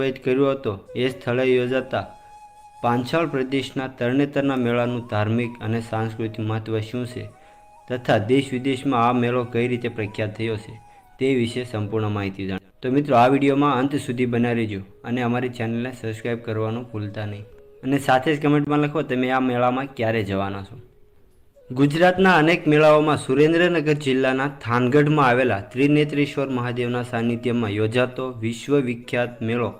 કર્યો હતો. એ સ્થળે યોજાતા પાંછાળ પ્રદેશના તરણેતરના મેળાનું ધાર્મિક અને સાંસ્કૃતિક મહત્વ શું છે? તથા દેશ વિદેશમાં આ મેળો કઈ રીતે પ્રખ્યાત થયો છે? તે વિશે સંપૂર્ણ માહિતી જાણ. તો મિત્રો, આ વિડીયોમાં અંત સુધી બનાવી લેજો અને અમારી ચેનલને સબસ્ક્રાઈબ કરવાનું ભૂલતા નહીં. અને સાથે જ કમેન્ટમાં લખો, તમે આ મેળામાં ક્યારે જવાના છો? ગુજરાતના અનેક મેળાઓમાં સુરેન્દ્રનગર જિલ્લાના થાનગઢમાં આવેલા ત્રિનેત્રેશ્વર મહાદેવના સાનિધ્યમાં યોજાતો વિશ્વવિખ્યાત મેળો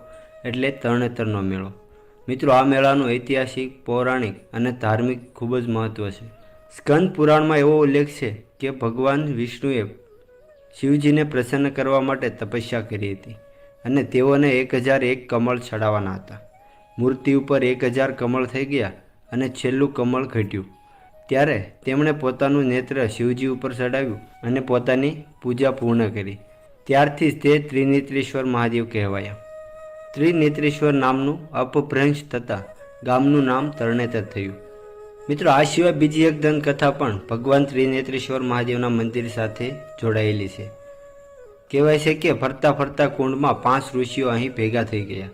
એટલે તરણેતરનો મેળો. મિત્રો, આ મેળાનું ઐતિહાસિક, પૌરાણિક અને ધાર્મિક ખૂબ જ મહત્ત્વ છે. સ્કંદ પુરાણમાં એવો ઉલ્લેખ છે કે ભગવાન વિષ્ણુએ શિવજીને પ્રસન્ન કરવા માટે તપસ્યા કરી હતી અને તેઓને એક હજાર એક કમળ ચડાવવાના હતા. મૂર્તિ ઉપર એક હજાર કમળ થઈ ગયા અને છેલ્લું કમળ ઘટ્યું. ત્યારે તેમણે પોતાનું નેત્ર શિવજી ઉપર ચડાવ્યું અને પોતાની પૂજા પૂર્ણ કરી. ત્યારથી જ તે ત્રિનેત્રેશ્વર મહાદેવ કહેવાયા. ત્રિનેત્રેશ્વર નામનું અપભ્રંશ થતાં ગામનું નામ તરણેતર થયું. મિત્રો, આ સિવાય બીજી એક દંતકથા પણ ભગવાન ત્રિનેત્રેશ્વર મહાદેવના મંદિર સાથે જોડાયેલી છે. કહેવાય છે કે ફરતા ફરતા કુંડમાં પાંચ ઋષિઓ અહીં ભેગા થઈ ગયા.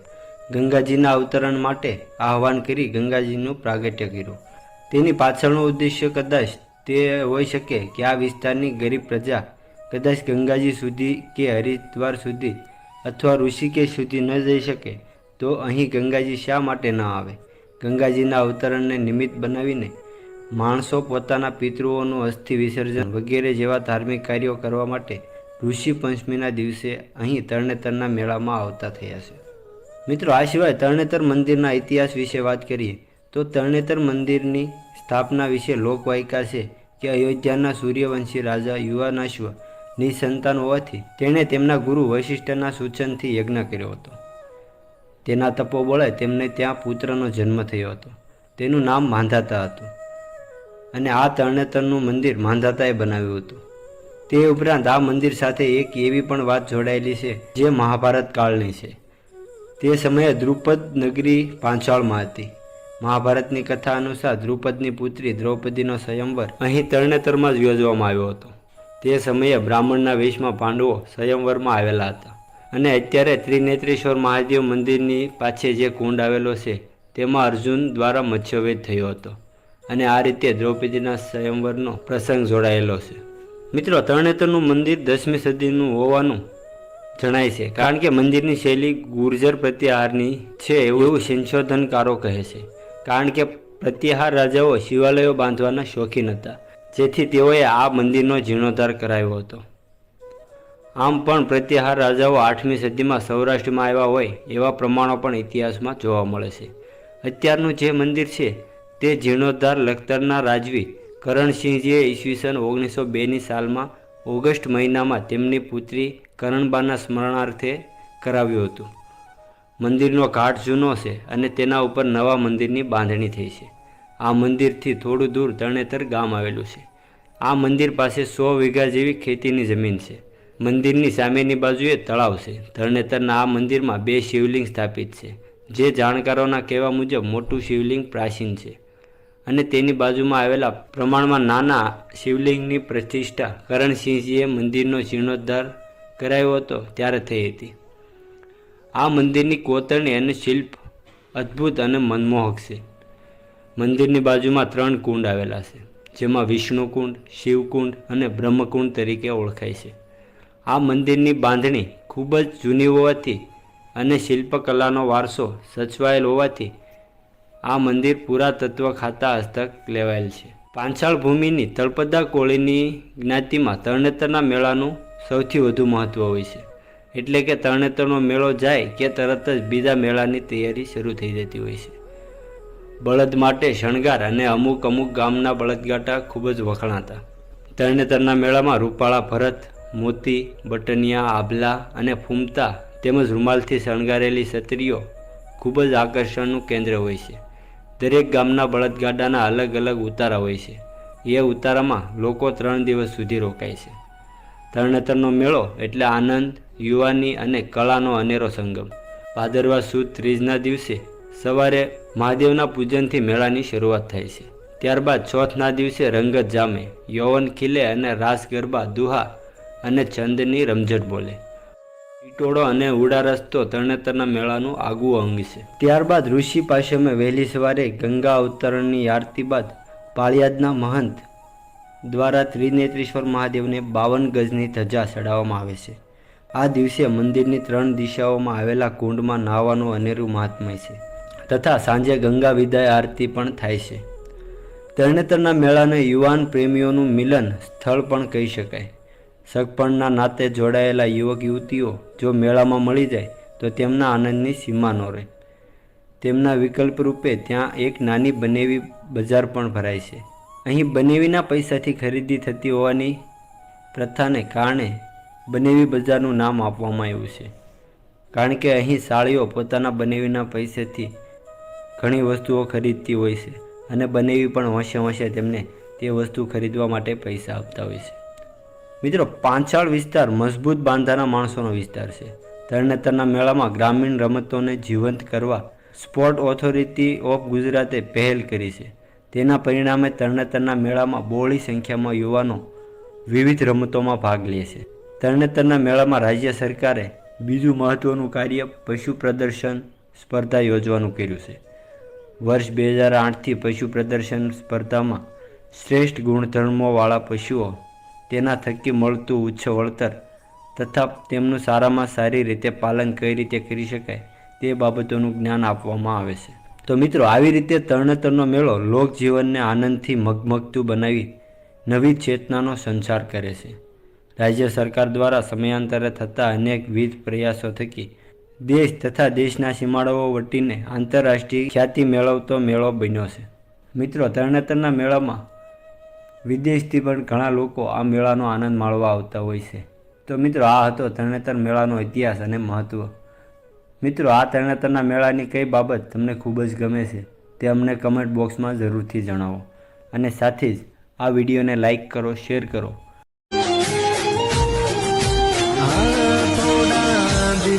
ગંગાજીના અવતરણ માટે આહવાન કરી ગંગાજીનું પ્રાગટ્ય કર્યું. તેની પાછળનો ઉદ્દેશ્ય કદાચ તે હોઈ શકે કે આ વિસ્તારની ગરીબ પ્રજા કદાચ ગંગાજી સુધી કે હરિદ્વાર સુધી અથવા ઋષિકેશ સુધી ન જઈ શકે, તો અહીં ગંગાજી શા માટે ન આવે? ગંગાજીના અવતરણને નિમિત્ત બનાવીને માણસો પોતાના પિતૃઓનું અસ્થિ વિસર્જન વગેરે જેવા ધાર્મિક કાર્યો કરવા માટે ઋષિ પંચમીના દિવસે અહીં તરણેતરના મેળામાં આવતા થયા છે. મિત્રો, આ સિવાય તરણેતર મંદિરના ઇતિહાસ વિશે વાત કરીએ, તો તરણેતર મંદિરની સ્થાપના વિશે લોકવાયકા છે કે અયોધ્યાના સૂર્યવંશી રાજા યુવાનાશ્વ નિસંતાન હોવાથી તેણે તેમના ગુરુ વૈશિષ્ઠના સૂચનથી યજ્ઞ કર્યો હતો. તેના તપોબળે તેમને ત્યાં પુત્રનો જન્મ થયો હતો. તેનું નામ માંધાતા હતું. અને આ તરણેતરનું મંદિર માંધાતાએ બનાવ્યું હતું. તે ઉપરાંત આ મંદિર સાથે એક એવી પણ વાત જોડાયેલી છે જે મહાભારત કાળની છે. તે સમયે દ્રુપદ નગરી પાંચાળમાં હતી. મહાભારતની કથા અનુસાર દ્રુપદની પુત્રી દ્રૌપદીનો સ્વયંવર અહીં તરણેતરમાં જ યોજવામાં આવ્યો હતો. તે સમયે બ્રાહ્મણના વેશમાં પાંડવો સ્વયંવરમાં આવેલા હતા. અને અત્યારે ત્રિનેત્રેશ્વર મહાદેવ મંદિરની પાછે જે કુંડ આવેલો છે, તેમાં અર્જુન દ્વારા મત્સ્યવેદ થયો હતો. અને આ રીતે દ્રૌપદીના સ્વયંવરનો પ્રસંગ જોડાયેલો છે. મિત્રો, તરણેતરનું મંદિર દસમી સદીનું હોવાનું જણાય છે, કારણ કે મંદિરની શૈલી ગુર્જર પ્રત્યાહારની છે એવું સંશોધનકારો કહે છે. કારણ કે પ્રત્યાહાર રાજાઓ શિવાલયો બાંધવાના શોખીન હતા. જેથી તેઓએ આ મંદિરનો જીર્ણોદ્ધાર કરાવ્યો હતો. આમ પણ પ્રત્યાહાર રાજાઓ આઠમી સદીમાં સૌરાષ્ટ્રમાં આવ્યા હોય એવા પ્રમાણો પણ ઇતિહાસમાં જોવા મળે છે. અત્યારનું જે મંદિર છે તે જીર્ણોદ્ધાર લખતરના રાજવી કરણસિંહજીએ ઈસવીસન ઓગણીસો બેની સાલમાં ઓગસ્ટ મહિનામાં તેમની પુત્રી કરણબાના સ્મરણાર્થે કરાવ્યું હતું. મંદિરનો ઘાટ જૂનો છે અને તેના ઉપર નવા મંદિરની બાંધણી થઈ છે. આ મંદિરથી થોડું દૂર તરણેતર ગામ આવેલું છે. આ મંદિર પાસે સો વીઘા જેવી ખેતીની જમીન છે. મંદિરની સામેની બાજુએ તળાવ છે. તરણેતરના આ મંદિરમાં બે શિવલિંગ સ્થાપિત છે, જે જાણકારોના કહેવા મુજબ મોટું શિવલિંગ પ્રાચીન છે. અને તેની બાજુમાં આવેલા પ્રમાણમાં નાના શિવલિંગની પ્રતિષ્ઠા કરણસિંહજીએ મંદિરનો જીર્ણોદ્ધાર કરાયો હતો ત્યારે થઈ હતી. આ મંદિરની કોતરણી અને શિલ્પ અદ્ભુત અને મનમોહક છે. મંદિરની બાજુમાં ત્રણ કુંડ આવેલા છે, જેમાં વિષ્ણુકુંડ શિવકુંડ અને બ્રહ્મકુંડ તરીકે ઓળખાય છે. આ મંદિરની બાંધણી ખૂબ જ જૂની હોવાથી અને શિલ્પકલાનો વારસો સચવાયેલ હોવાથી આ મંદિર પુરાતત્વ ખાતા હસ્તક લેવાયેલ છે. પાંચાળ ભૂમિની તળપદા કોળીની જ્ઞાતિમાં તરણેતરના મેળાનું સૌથી વધુ મહત્ત્વ હોય છે. એટલે કે તરણેતરનો મેળો જાય કે તરત જ બીજા મેળાની તૈયારી શરૂ થઈ જતી હોય છે. બળદ માટે શણગાર અને અમુક અમુક ગામના બળદગાટા ખૂબ જ વખણાતા. તરણેતરના મેળામાં રૂપાળા, ભરત, મોતી, બટનિયા, આભલા અને ફૂમતા તેમજ રૂમાલથી શણગારેલી છત્રીઓ ખૂબ જ આકર્ષણનું કેન્દ્ર હોય છે. દરેક ગામના બળદગાડાના અલગ અલગ ઉતારા હોય છે. એ ઉતારામાં લોકો ત્રણ દિવસ સુધી રોકાય છે. તરણેતરનો મેળો એટલે આનંદ, યુવાની અને કળાનો અનેરો સંગમ. ભાદરવા સુદ ત્રીજના દિવસે સવારે મહાદેવના પૂજનથી મેળાની શરૂઆત થાય છે. ત્યારબાદ ચોથના દિવસે રંગત જામે, યૌવન ખીલે અને રાસ, ગરબા, દુહા અને ચંદની રમઝટ બોલે. ઈટોળો અને ઉડા રસ્તો તરણેતરના મેળાનું આગવું અંગ છે. ત્યારબાદ ઋષિ પાશમે વહેલી સવારે ગંગા અવતરણની આરતી બાદ પાળિયાદના મહંત દ્વારા ત્રિનેત્રેશ્વર મહાદેવને બાવન ગજની ધજા ચડાવવામાં આવે છે. આ દિવસે મંદિરની ત્રણ દિશાઓમાં આવેલા કુંડમાં નાહવાનું અનેરું મહાત્મય છે. તથા સાંજે ગંગા વિદાય આરતી પણ થાય છે. તરણેતરના મેળાને યુવાન પ્રેમીઓનું મિલન સ્થળ પણ કહી શકાય. સગપણના નાતે જોડાયેલા યુવક યુવતીઓ જો મેળામાં મળી જાય, તો તેમના આનંદની સીમા ન રહે. તેમના વિકલ્પ રૂપે ત્યાં એક નાની બનેવી બજાર પણ ભરાય છે. અહીં બનેવીના પૈસાથી ખરીદી થતી હોવાની પ્રથાને કારણે બનેવી બજારનું નામ આપવામાં આવ્યું છે. કારણ કે અહીં સાળીઓ પોતાના બનેવીના પૈસેથી ઘણી વસ્તુઓ ખરીદતી હોય છે અને બનેવી પણ હોંશે હોંશે તેમને તે વસ્તુ ખરીદવા માટે પૈસા આપતા હોય છે. મિત્રો પાંચાળ વિસ્તાર મજબૂત બાંધાના માણસોનો વિસ્તાર છે. તરણેતરના મેળામાં ગ્રામીણ રમતોને જીવંત કરવા સ્પોર્ટ ઓથોરિટી ઓફ ગુજરાતે પહેલ કરી છે. તેના પરિણામે તરણેતરના મેળામાં બહોળી સંખ્યામાં યુવાનો વિવિધ રમતોમાં ભાગ લે છે. તરણેતરના મેળામાં રાજ્ય સરકારે બીજું મહત્ત્વનું કાર્ય પશુ પ્રદર્શન સ્પર્ધા યોજવાનું કર્યું છે. વર્ષ બે હજાર આઠથી પશુ પ્રદર્શન સ્પર્ધામાં શ્રેષ્ઠ ગુણધર્મોવાળા પશુઓ તેના થકી મળતું ઉચ્ચ વળતર તથા તેમનું સારામાં સારી રીતે પાલન કઈ રીતે કરી શકાય તે બાબતોનું જ્ઞાન આપવામાં આવે છે. તો મિત્રો, આવી રીતે તરણેતરનો મેળો લોકજીવનને આનંદથી મગમગતું બનાવી નવી ચેતનાનો સંચાર કરે છે. રાજ્ય સરકાર દ્વારા સમયાંતરે થતા અનેકવિધ પ્રયાસો થકી દેશ તથા દેશના સીમાડાઓ વટીને આંતરરાષ્ટ્રીય ખ્યાતિ મેળવતો મેળો બન્યો છે. મિત્રો, તરણેતરના મેળામાં વિદેશથી પણ ઘણા લોકો આ મેળાનો આનંદ માણવા આવતા હોય છે. તો મિત્રો, આ હતો તરણેતર મેળાનો ઇતિહાસ અને મહત્ત્વ મિત્રો, આ તરણેતરના મેળાની કઈ બાબત તમને ખૂબ જ ગમે છે તે અમને કમેન્ટ બોક્સમાં જરૂરથી જણાવો. અને સાથે જ આ વિડીયોને લાઇક કરો શેર કરો.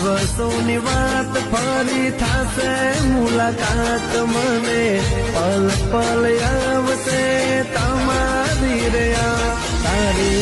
દિવસોની વાત ફરી થશે. મુલાકાત મને પલ પલ આવશે. તમારી રહ્યા તારી